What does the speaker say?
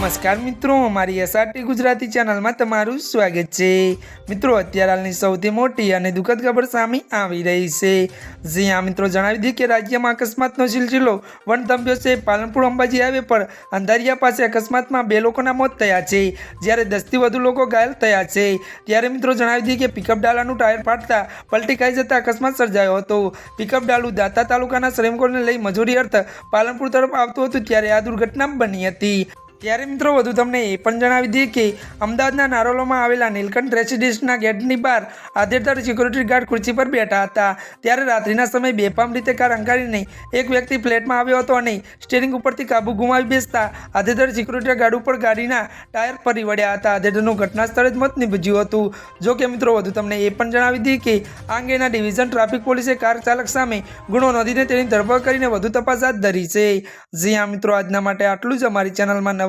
નમસ્કાર મિત્રો, અમારી એસઆરટી ગુજરાતી ચેનલમાં તમારું સ્વાગત છે. મિત્રો, અત્યારે હાલની સૌથી મોટી અને દુઃખદ ખબર સામે આવી રહી છે. જ્યાં મિત્રો, જણાવી દઈએ કે રાજ્યમાં અકસ્માતનો સિલસિલો વનથંભ્યો છે. પાલનપુર અંબાજી હાઈવે પર અંધારિયા પાસે અકસ્માતમાં બે લોકોના મોત થયા છે. જ્યારે દસથી વધુ લોકો ઘાયલ થયા છે. ત્યારે મિત્રો, જણાવી દઈએ કે પિકઅપ ડાલાનું ટાયર ફાટતા પલટી ખાઈ જતા અકસ્માત સર્જાયો હતો. પિકઅપ ડાલુ દાતા તાલુકાના શ્રમિકોને લઈ મજૂરી અર્થ પાલનપુર તરફ આવતું હતું, ત્યારે આ દુર્ઘટના બની હતી. ત્યારે મિત્રો વધુ તમને એ પણ જણાવી દઈએ કે અમદાવાદના નારોલમાં આવેલા નીલકંઠ રેસિડેન્સના ગેટની બહાર આધેડતાર સિક્યુરિટી ગાર્ડ ખુરશી પર બેઠા હતા. ત્યારે રાત્રિના સમયે બેફામ રીતે કાર અંકારીને એક વ્યક્તિ ફ્લેટમાં આવ્યો હતો અને સ્ટેરિંગ ઉપરથી કાબુ ગુમાવી બેસતા આધેડતાર સિક્યુરિટી ગાર્ડ ઉપર ગાડીના ટાયર ફરી વળ્યા હતા. આધેડરનું ઘટના સ્થળે જ મત નીપજ્યું હતું. જો કે મિત્રો વધુ તમને એ પણ જણાવી દઈએ કે આ અંગેના ડિવિઝન ટ્રાફિક પોલીસે કાર ચાલક સામે ગુનો નોંધીને તેની ધરપકડ કરીને વધુ તપાસ હાથ ધરી છે. જી હા મિત્રો, આજના માટે આટલું જ અમારી ચેનલમાં નવા